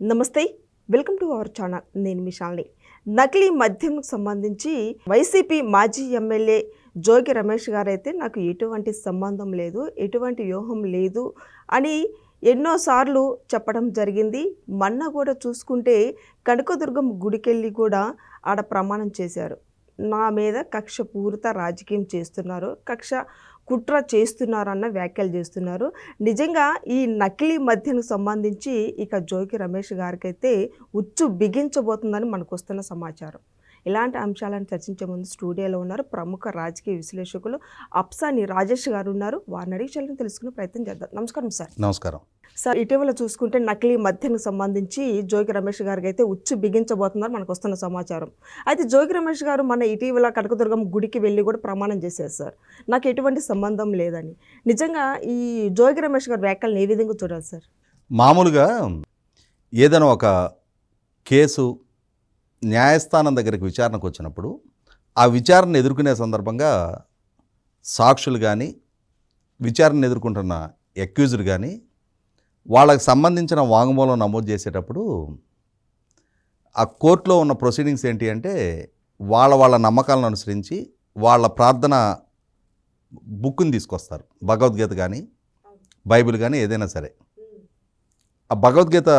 నమస్తే welcome to our channel. నేను మిషాల్ని నకిలీ మద్యంకు సంబంధించి వైసీపీ మాజీ ఎమ్మెల్యే జోగి రమేష్ గారైతే నాకు ఎటువంటి సంబంధం లేదు ఎటువంటి వ్యూహం లేదు అని ఎన్నోసార్లు చెప్పడం జరిగింది. మొన్న కూడా చూసుకుంటే కనకదుర్గం గుడికెళ్ళి కూడా ఆడ ప్రమాణం చేశారు. నా మీద కక్ష పూరిత రాజకీయం చేస్తున్నారు. కక్ష కుట్ర చేస్తున్నారన్న వ్యాఖ్యలు చేస్తున్నారు. నిజంగా ఈ నకిలీ మధ్యను సంబంధించి ఇక జోకి రమేష్ గారికైతే ఉచ్చు బిగించబోతుందని మనకు వస్తున్న సమాచారం. ఇలాంటి అంశాలను చర్చించే ముందు స్టూడియోలో ఉన్నారు ప్రముఖ రాజకీయ విశ్లేషకులు అప్సాని రాజేష్ గారు ఉన్నారు. వారిని అడిగి చల్లని తెలుసుకునే ప్రయత్నం చేద్దాం. నమస్కారం సార్. నమస్కారం. సార్ ఇటీవల చూసుకుంటే నకిలీ మద్యకు సంబంధించి జోగి రమేష్ గారికి అయితే ఉచ్చు బిగించబోతుందని మనకు వస్తున్న సమాచారం. అయితే జోగి రమేష్ గారు మన ఇటీవల కనకదుర్గం గుడికి వెళ్ళి కూడా ప్రమాణం చేశారు సార్. నాకు ఎటువంటి సంబంధం లేదని. నిజంగా ఈ జోగి రమేష్ గారి వ్యాఖ్యలను ఏ విధంగా చూడాలి సార్? మామూలుగా ఏదైనా ఒక కేసు న్యాయస్థానం దగ్గరికి విచారణకు వచ్చినప్పుడు ఆ విచారణ ఎదుర్కొనే సందర్భంగా సాక్షులు కానీ విచారణ ఎదుర్కొంటున్న ఎక్యూజులు కానీ వాళ్ళకి సంబంధించిన వాంగ్మూలం నమోదు చేసేటప్పుడు ఆ కోర్టులో ఉన్న ప్రొసీడింగ్స్ ఏంటి అంటే వాళ్ళ వాళ్ళ నమ్మకాలను అనుసరించి వాళ్ళ ప్రార్థన బుక్ని తీసుకొస్తారు. భగవద్గీత కానీ బైబిల్ కానీ ఏదైనా సరే. ఆ భగవద్గీత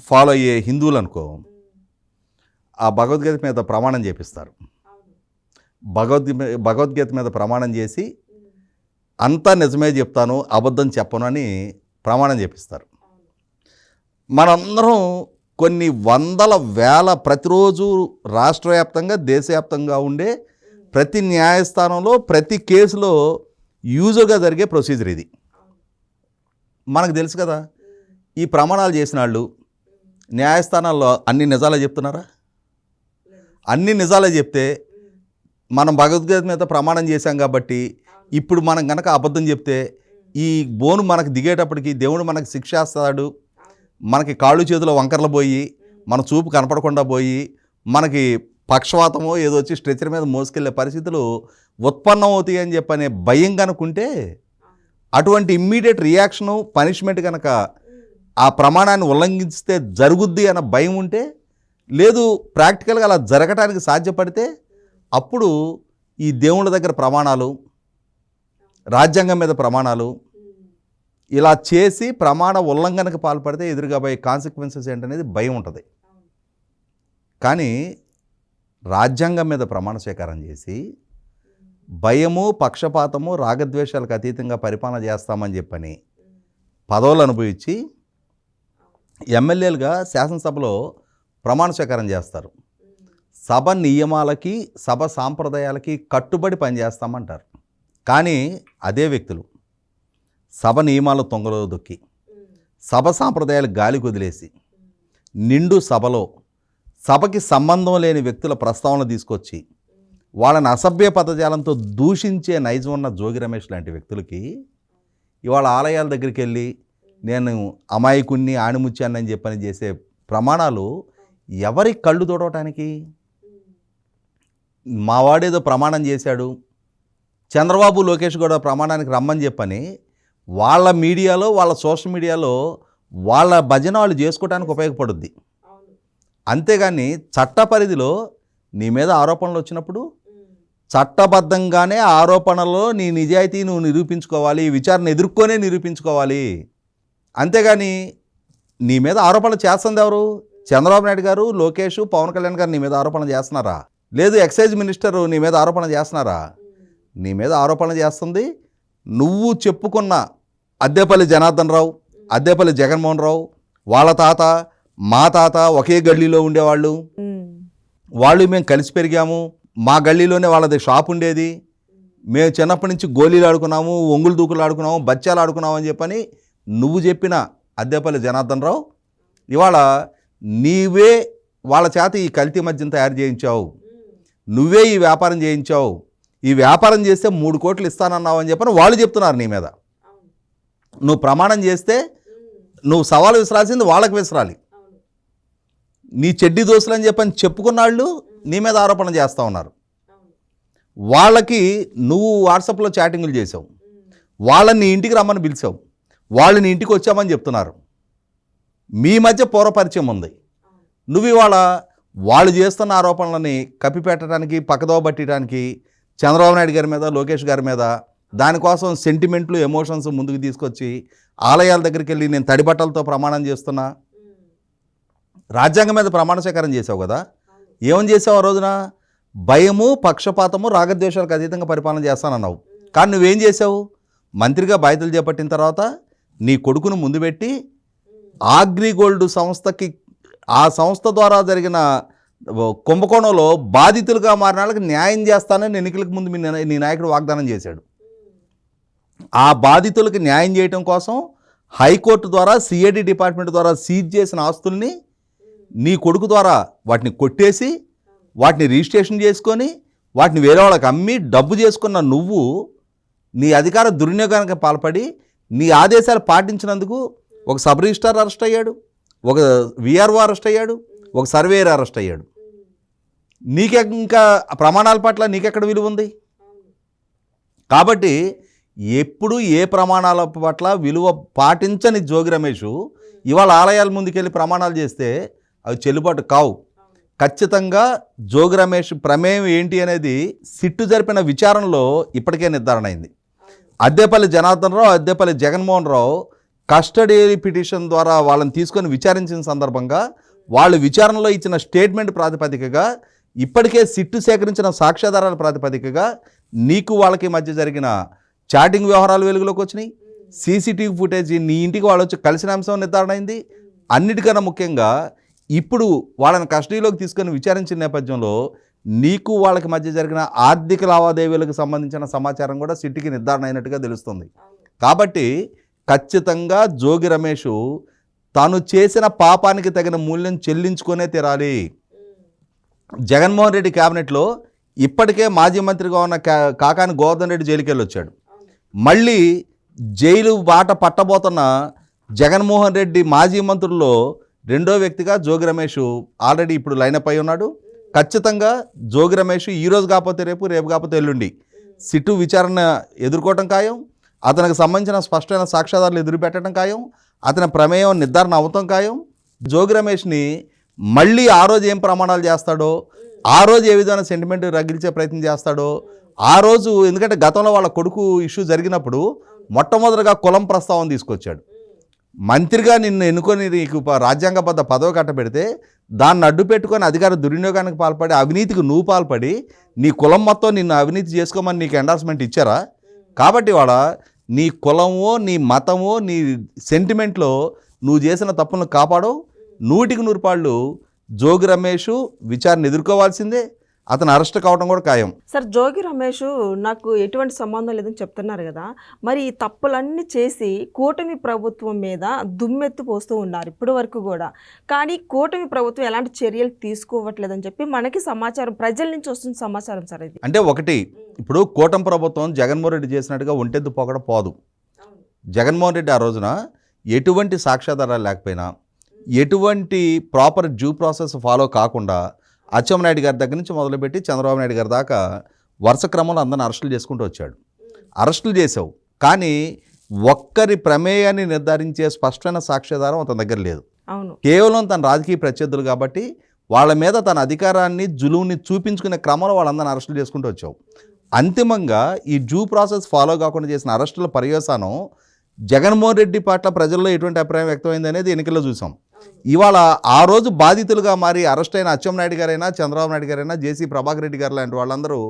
ఫాలో అయ్యే హిందువులు అనుకో ఆ భగవద్గీత మీద ప్రమాణం చేపిస్తారు. భగవద్గీ భగవద్గీత మీద ప్రమాణం చేసి అంతా నిజమే చెప్తాను అబద్ధం చెప్పను అని ప్రమాణం చేపిస్తారు. మనందరం కొన్ని వందల వేల ప్రతిరోజు రాష్ట్ర వ్యాప్తంగా దేశవ్యాప్తంగా ఉండే ప్రతి న్యాయస్థానంలో ప్రతి కేసులో యూజువల్గా జరిగే ప్రొసీజర్ ఇది. మనకు తెలుసు కదా ఈ ప్రమాణాలు చేసిన వాళ్ళు న్యాయస్థానాల్లో అన్ని నిజాలే చెప్తున్నారా? అన్ని నిజాలే చెప్తే మనం భగవద్గీత మీద ప్రమాణం చేశాం కాబట్టి ఇప్పుడు మనం గనక అబద్ధం చెప్తే ఈ బోను మనకు దిగేటప్పటికి దేవుడు మనకు శిక్షేస్తాడు మనకి కాళ్ళు చేతులు వంకరలు పోయి మన చూపు కనపడకుండా పోయి మనకి పక్షవాతమో ఏదో వచ్చి స్ట్రెచర్ మీద మోసుకెళ్ళే పరిస్థితులు ఉత్పన్నం అవుతాయి అని చెప్పనే భయం కనుకుంటే అటువంటి ఇమ్మీడియట్ రియాక్షను పనిష్మెంట్ కనుక ఆ ప్రమాణాన్ని ఉల్లంఘిస్తే జరుగుద్ది అన్న భయం ఉంటే లేదు ప్రాక్టికల్గా అలా జరగటానికి సాధ్యపడితే అప్పుడు ఈ దేవుళ్ళ దగ్గర ప్రమాణాలు రాజ్యాంగం మీద ప్రమాణాలు ఇలా చేసి ప్రమాణ ఉల్లంఘనకు పాల్పడితే ఎదురుగాబోయే కాన్సిక్వెన్సెస్ ఏంటనేది భయం ఉంటుంది. కానీ రాజ్యాంగం మీద ప్రమాణ స్వీకారం చేసి భయము పక్షపాతము రాగద్వేషాలకు అతీతంగా పరిపాలన చేస్తామని చెప్పని పదవులు అనుభవించి ఎమ్మెల్యేలుగా శాసనసభలో ప్రమాణ స్వీకారం చేస్తారు. సభ నియమాలకి సభ సాంప్రదాయాలకి కట్టుబడి పనిచేస్తామంటారు. కానీ అదే వ్యక్తులు. సభ నియమాలు తొంగలో దొక్కి సభ సాంప్రదాయాలు గాలి కుదిలేసి నిండు సభలో సభకి సంబంధం లేని వ్యక్తుల ప్రస్తావన తీసుకొచ్చి వాళ్ళని అసభ్య పదజాలంతో దూషించే నైజం ఉన్న జోగి రమేష్ లాంటి వ్యక్తులకి ఇవాళ ఆలయాల దగ్గరికి వెళ్ళి నేను అమాయకుణ్ణి ఆణిముచ్చానని చెప్పని చేసే ప్రమాణాలు ఎవరి కళ్ళు తోడవటానికి? మావాడేదో ప్రమాణం చేశాడు. చంద్రబాబు లోకేష్ కూడా ప్రమాణానికి రమ్మని చెప్పని వాళ్ళ మీడియాలో వాళ్ళ సోషల్ మీడియాలో వాళ్ళ భజన వాళ్ళు చేసుకోవడానికి ఉపయోగపడుద్ది. అంతేగాని చట్ట పరిధిలో నీ మీద ఆరోపణలు వచ్చినప్పుడు చట్టబద్ధంగానే ఆరోపణలో నీ నిజాయితీ నువ్వు నిరూపించుకోవాలి విచారణ ఎదుర్కొనే నిరూపించుకోవాలి. అంతేగాని నీ మీద ఆరోపణలు చేస్తుంది ఎవరు? చంద్రబాబు నాయుడు గారు లోకేష్ పవన్ కళ్యాణ్ గారు నీ మీద ఆరోపణ చేస్తున్నారా? లేదు ఎక్సైజ్ మినిస్టర్ నీ మీద ఆరోపణ చేస్తున్నారా? నీ మీద ఆరోపణ చేస్తుంది. నువ్వు చెప్పుకున్న అద్దెపల్లి జనార్దన్ రావు అద్దెపల్లి జగన్మోహన్ రావు వాళ్ళ తాత మా తాత ఒకే గల్లీలో ఉండేవాళ్ళు. వాళ్ళు మేము కలిసి పెరిగాము. మా గల్లీలోనే వాళ్ళది షాప్ ఉండేది. మేము చిన్నప్పటి నుంచి గోళీలు ఆడుకున్నాము ఒంగులు దూకులు ఆడుకున్నాము బచ్చాలు ఆడుకున్నాము అని చెప్పని నువ్వు చెప్పిన అద్దెపల్లి జనార్దన్ రావు ఇవాళ నీవే వాళ్ళ చేత ఈ కల్తీ మద్యం తయారు చేయించావు. నువ్వే ఈ వ్యాపారం చేయించావు. ఈ వ్యాపారం చేస్తే మూడు కోట్లు ఇస్తానన్నావు అని చెప్పని వాళ్ళు చెప్తున్నారు నీ మీద. నువ్వు ప్రమాణం చేస్తే నువ్వు సవాలు విసరాల్సింది వాళ్ళకి విసరాలి. నీ చెడ్డి దోశలు అని చెప్పని చెప్పుకున్న వాళ్ళు నీ మీద ఆరోపణ చేస్తూ ఉన్నారు. వాళ్ళకి నువ్వు వాట్సాప్లో చాటింగ్లు చేసావు వాళ్ళని నీ ఇంటికి రమ్మని పిలిచావు. వాళ్ళు నీ ఇంటికి వచ్చామని చెప్తున్నారు. మీ మధ్య పూర్వపరిచయం ఉంది. నువ్వు ఇవాళ వాళ్ళు చేస్తున్న ఆరోపణలని కప్పిపెట్టడానికి పక్కదోవ పట్టడానికి చంద్రబాబు నాయుడు గారి మీద లోకేష్ గారి మీద దానికోసం సెంటిమెంట్లు ఎమోషన్స్ ముందుకు తీసుకొచ్చి ఆలయాల దగ్గరికి వెళ్ళి నేను తడి బట్టలతో ప్రమాణం చేస్తున్నా. రాజ్యాంగం మీద ప్రమాణ స్వీకారం చేసావు కదా? ఏమని చేసావు ఆ రోజున? భయము పక్షపాతము రాగద్వేషాలకు అతీతంగా పరిపాలన చేస్తానన్నావు. కానీ నువ్వేం చేసావు మంత్రిగా బాధ్యతలు చేపట్టిన తర్వాత నీ కొడుకును ముందు పెట్టి ఆగ్రిగోల్డ్ సంస్థకి ఆ సంస్థ ద్వారా జరిగిన కుంభకోణంలో బాధితులుగా మారిన వాళ్ళకి న్యాయం చేస్తానని ఎన్నికలకు ముందు మీ నీ నాయకుడు వాగ్దానం చేశాడు. ఆ బాధితులకు న్యాయం చేయటం కోసం హైకోర్టు ద్వారా సిఐడి డిపార్ట్మెంట్ ద్వారా సీజ్ చేసిన ఆస్తుల్ని నీ కొడుకు ద్వారా వాటిని కొట్టేసి వాటిని రిజిస్ట్రేషన్ చేసుకొని వాటిని వేరే వాళ్ళకి అమ్మి డబ్బు చేసుకున్న నువ్వు నీ అధికార దుర్వినియోగానికి పాల్పడి నీ ఆదేశాలు పాటించినందుకు ఒక సబ్ రిజిస్టార్ అరెస్ట్ అయ్యాడు ఒక విఆర్ఓ అరెస్ట్ అయ్యాడు ఒక సర్వేయర్ అరెస్ట్ అయ్యాడు. నీకే ఇంకా ప్రమాణాల పట్ల నీకెక్కడ విలువ ఉంది? కాబట్టి ఎప్పుడు ఏ ప్రమాణాల పట్ల విలువ పాటించని జోగి రమేష్ ఇవాళ ఆలయాల ముందుకెళ్ళి ప్రమాణాలు చేస్తే అవి చెల్లుబాటు కావు. ఖచ్చితంగా జోగి రమేష్ ప్రమేయం ఏంటి అనేది సిట్టు జరిపిన విచారణలో ఇప్పటికే నిర్ధారణ అయింది. అద్దెపల్లి జనార్దన్ రావు అద్దెపల్లి జగన్మోహన్ రావు కస్టడీ పిటిషన్ ద్వారా వాళ్ళని తీసుకొని విచారించిన సందర్భంగా వాళ్ళు విచారణలో ఇచ్చిన స్టేట్మెంట్ ప్రాతిపదికగా ఇప్పటికే సిట్టు సేకరించిన సాక్ష్యాధారాల ప్రాతిపదికగా నీకు వాళ్ళకి మధ్య జరిగిన చాటింగ్ వ్యవహారాలు వెలుగులోకి వచ్చినాయి. సీసీటీవీ ఫుటేజ్ నీ ఇంటికి వాళ్ళు వచ్చి కలిసిన అంశం నిర్ధారణ అయింది. అన్నిటికన్నా ముఖ్యంగా ఇప్పుడు వాళ్ళని కస్టడీలోకి తీసుకొని విచారించిన నేపథ్యంలో నీకు వాళ్ళకి మధ్య జరిగిన ఆర్థిక లావాదేవీలకు సంబంధించిన సమాచారం కూడా సిట్టికి నిర్ధారణ అయినట్టుగా తెలుస్తుంది. కాబట్టి ఖచ్చితంగా జోగి రమేష్ తాను చేసిన పాపానికి తగిన మూల్యం చెల్లించుకునే తీరాలి. జగన్మోహన్ రెడ్డి క్యాబినెట్లో ఇప్పటికే మాజీ మంత్రిగా ఉన్న కాకాని గోవర్ధన్ రెడ్డి జైలుకి వెళ్ళి వచ్చాడు మళ్ళీ జైలు బాట పట్టబోతున్న జగన్మోహన్ రెడ్డి మాజీ మంత్రుల్లో రెండో వ్యక్తిగా జోగి రమేష్ ఆల్రెడీ ఇప్పుడు లైనప్ అయి ఉన్నాడు. ఖచ్చితంగా జోగి రమేష్ ఈ రోజు కాకపోతే రేపు రేపు కాకపోతే ఎల్లుండి. సిట్టు విచారణ ఎదుర్కోవటం ఖాయం. అతనికి సంబంధించిన స్పష్టమైన సాక్ష్యాధారాలు ఎదురుపెట్టడం ఖాయం అతని ప్రమేయం నిర్ధారణ అవటం ఖాయం. జోగి రమేష్ని మళ్ళీ ఆ రోజు ఏం ప్రమాణాలు చేస్తాడో ఆ రోజు ఏ విధమైన సెంటిమెంట్ రగిలించే ప్రయత్నం చేస్తాడో ఆ రోజు ఎందుకంటే గతంలో వాళ్ళ కొడుకు ఇష్యూ జరిగినప్పుడు మొట్టమొదటిగా కులం ప్రస్తావన తీసుకొచ్చాడు. మంత్రిగా నిన్ను ఎన్నుకొని నీకు రాజ్యాంగబద్ధ పదవి కట్టబెడితే దాన్ని అడ్డు పెట్టుకొని అధికార దుర్వినియోగానికి పాల్పడి అవినీతికి నువ్వు పాల్పడి నీ కులం మొత్తం నిన్ను అవినీతి చేసుకోమని నీకు ఎండార్స్మెంట్ ఇచ్చారా? కాబట్టి వాళ్ళ నీ కులమో నీ మతమో నీ సెంటిమెంట్లో నువ్వు చేసిన తప్పులను కాపాడవు. నూటికి నూరు పాళ్ళు జోగి రమేష్ విచారణ ఎదుర్కోవాల్సిందే. అతను అరెస్ట్ కావడం కూడా ఖాయం. సార్ జోగి రమేష్ నాకు ఎటువంటి సంబంధం లేదని చెప్తున్నారు కదా మరి ఈ తప్పులన్నీ చేసి కూటమి ప్రభుత్వం మీద దుమ్మెత్తి పోస్తూ ఉన్నారు ఇప్పటి వరకు కూడా. కానీ కూటమి ప్రభుత్వం ఎలాంటి చర్యలు తీసుకోవట్లేదని చెప్పి మనకి సమాచారం ప్రజల నుంచి వస్తున్న సమాచారం సార్ ఇది. అంటే ఒకటి ఇప్పుడు కూటమి ప్రభుత్వం జగన్మోహన్ రెడ్డి చేసినట్టుగా ఒంటెద్దు పొగడ పోదు. జగన్మోహన్ రెడ్డి ఆ రోజున ఎటువంటి సాక్ష్యాధారాలు లేకపోయినా ఎటువంటి ప్రాపర్ డ్యూ ప్రాసెస్ ఫాలో కాకుండా అచ్చెన్నాయుడు గారి దగ్గర నుంచి మొదలుపెట్టి చంద్రబాబు నాయుడు గారి దాకా వరుస క్రమంలో అందరిని అరెస్టులు చేసుకుంటూ వచ్చాడు. అరెస్టులు చేసావు కానీ ఒక్కరి ప్రమేయాన్ని నిర్ధారించే స్పష్టమైన సాక్ష్యాధారం అతని దగ్గర లేదు. అవును. కేవలం తన రాజకీయ ప్రత్యర్థులు కాబట్టి వాళ్ళ మీద తన అధికారాన్ని జులువుని చూపించుకునే క్రమంలో వాళ్ళందరిని అరెస్టులు చేసుకుంటూ వచ్చావు. అంతిమంగా ఈ డ్యూ ప్రాసెస్ ఫాలో కాకుండా చేసిన అరెస్టుల పర్యవసానం జగన్మోహన్ రెడ్డి పట్ల ప్రజల్లో ఎటువంటి అభిప్రాయం వ్యక్తమైంది అనేది ఎన్నికల్లో చూసాం. ఇవాళ ఆ రోజు బాధితులుగా మారి అరెస్ట్ అయిన అచ్చెంనాయుడు గారైనా చంద్రబాబు నాయుడు గారైనా జేసీ ప్రభాకర్ రెడ్డి గారు లాంటి వాళ్ళందరూ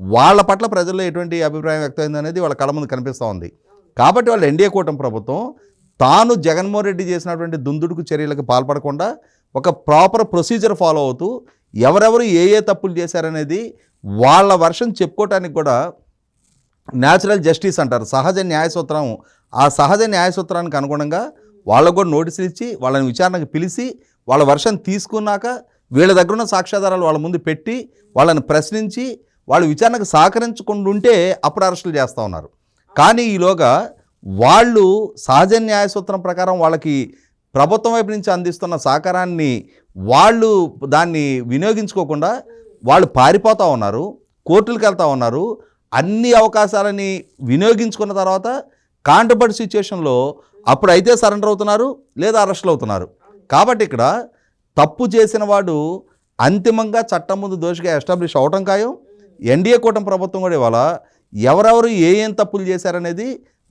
వాళ్ళ పట్ల ప్రజల్లో ఎటువంటి అభిప్రాయం వ్యక్తమైంది అనేది వాళ్ళ కళ ముందు కనిపిస్తూ ఉంది. కాబట్టి వాళ్ళు ఎన్డీఏ కూటమి ప్రభుత్వం తాను జగన్మోహన్ రెడ్డి చేసినటువంటి దుందుడుకు చర్యలకు పాల్పడకుండా ఒక ప్రాపర్ ప్రొసీజర్ ఫాలో అవుతూ ఎవరెవరు ఏ ఏ తప్పులు చేశారనేది వాళ్ళ వర్షం చెప్పుకోవటానికి కూడా న్యాచురల్ జస్టిస్ అంటారు. సహజ న్యాయసూత్రం ఆ సహజ న్యాయసూత్రానికి అనుగుణంగా వాళ్ళకు కూడా నోటీసులు ఇచ్చి వాళ్ళని విచారణకు పిలిచి వాళ్ళ వర్షం తీసుకున్నాక వీళ్ళ దగ్గర ఉన్న సాక్ష్యాధారాలు వాళ్ళ ముందు పెట్టి వాళ్ళని ప్రశ్నించి వాళ్ళు విచారణకు సహకరించకుండా ఉంటే అప్పుడు అరెస్టులు చేస్తూ ఉన్నారు. కానీ ఈలోగా వాళ్ళు సహజ న్యాయసూత్రం ప్రకారం వాళ్ళకి ప్రభుత్వం వైపు నుంచి అందిస్తున్న సహకారాన్ని వాళ్ళు దాన్ని వినియోగించుకోకుండా వాళ్ళు పారిపోతూ ఉన్నారు కోర్టులకు వెళ్తూ ఉన్నారు. అన్ని అవకాశాలని వినియోగించుకున్న తర్వాత కాంట్రబడి సిచ్యుయేషన్లో అప్పుడు అయితే సరెండర్ అవుతున్నారు లేదా అరెస్టులు అవుతున్నారు. కాబట్టి ఇక్కడ తప్పు చేసిన వాడు అంతిమంగా చట్టం ముందు దోషిగా ఎస్టాబ్లిష్ అవటం ఖాయం. ఎన్డీఏ కూటమి ప్రభుత్వం కూడా ఇవాళ ఎవరెవరు ఏ ఏం తప్పులు చేశారనేది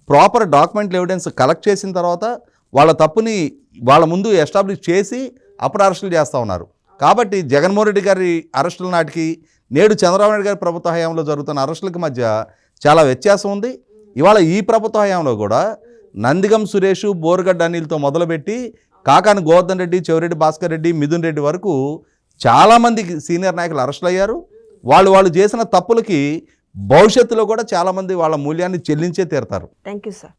ప్రాపర్ డాక్యుమెంట్ ఎవిడెన్స్ కలెక్ట్ చేసిన తర్వాత వాళ్ళ తప్పుని వాళ్ళ ముందు ఎస్టాబ్లిష్ చేసి అప్పుడు అరెస్టులు చేస్తూ ఉన్నారు. కాబట్టి జగన్మోహన్ రెడ్డి గారి అరెస్టుల నాటికి నేడు చంద్రబాబు నాయుడు గారి ప్రభుత్వ హయాంలో జరుగుతున్న అరెస్టులకి మధ్య చాలా వ్యత్యాసం ఉంది. ఇవాళ ఈ ప్రభుత్వ హయాంలో కూడా నందిగం సురేష్ బోర్గడ్డ అనిల్తో మొదలుపెట్టి కాకాని గోవర్ధన్ రెడ్డి చెవిరెడ్డి భాస్కర్ రెడ్డి మిథున్ రెడ్డి వరకు చాలామంది సీనియర్ నాయకులు అరెస్టులు అయ్యారు. వాళ్ళు వాళ్ళు చేసిన తప్పులకి భవిష్యత్తులో కూడా చాలామంది వాళ్ళ మూల్యాన్ని చెల్లించే తీరుతారు. Thank you sir